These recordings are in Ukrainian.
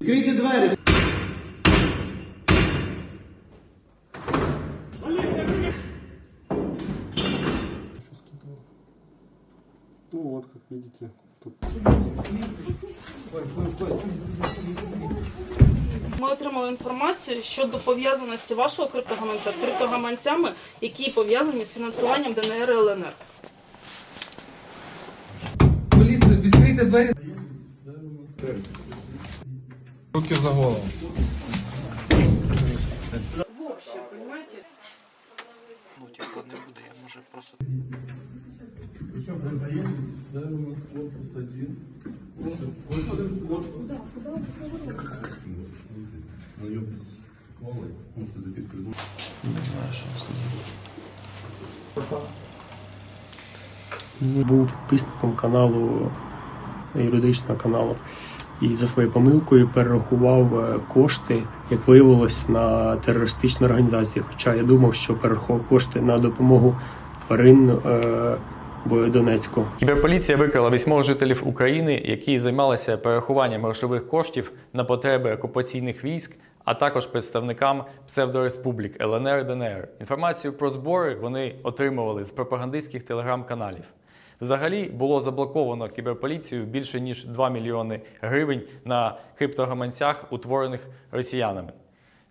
Відкрийте двері. Ну вот, как видите, тут Ми отримали інформацію щодо пов'язаності вашого криптогаманця з криптогаманцями, які пов'язані з фінансуванням ДНР і ЛНР. Поліція, відкрийте двері. Руки за голову. Ну, типу, не буде, я може просто. Не знаю, що сказати. був підписником каналу юридичного каналу і за своєю помилкою перерахував е, кошти, як виявилось, на терористичну організацію. Хоча я думав, що перерахував кошти на допомогу тварин е, Донецьку. Кіберполіція викрила вісьмох жителів України, які займалися перерахуванням грошових коштів на потреби окупаційних військ, а також представникам псевдореспублік ЛНР ДНР. Інформацію про збори вони отримували з пропагандистських телеграм-каналів. Взагалі було заблоковано кіберполіцією більше ніж 2 мільйони гривень на криптогаманцях, утворених росіянами.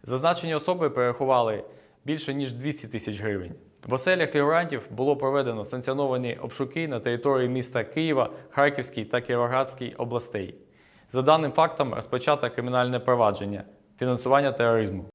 Зазначені особи перерахували більше ніж 200 тисяч гривень. В оселях фігурантів було проведено санкціоновані обшуки на території міста Києва, Харківській та Кіровоградській областей. За даним фактом розпочато кримінальне провадження фінансування тероризму.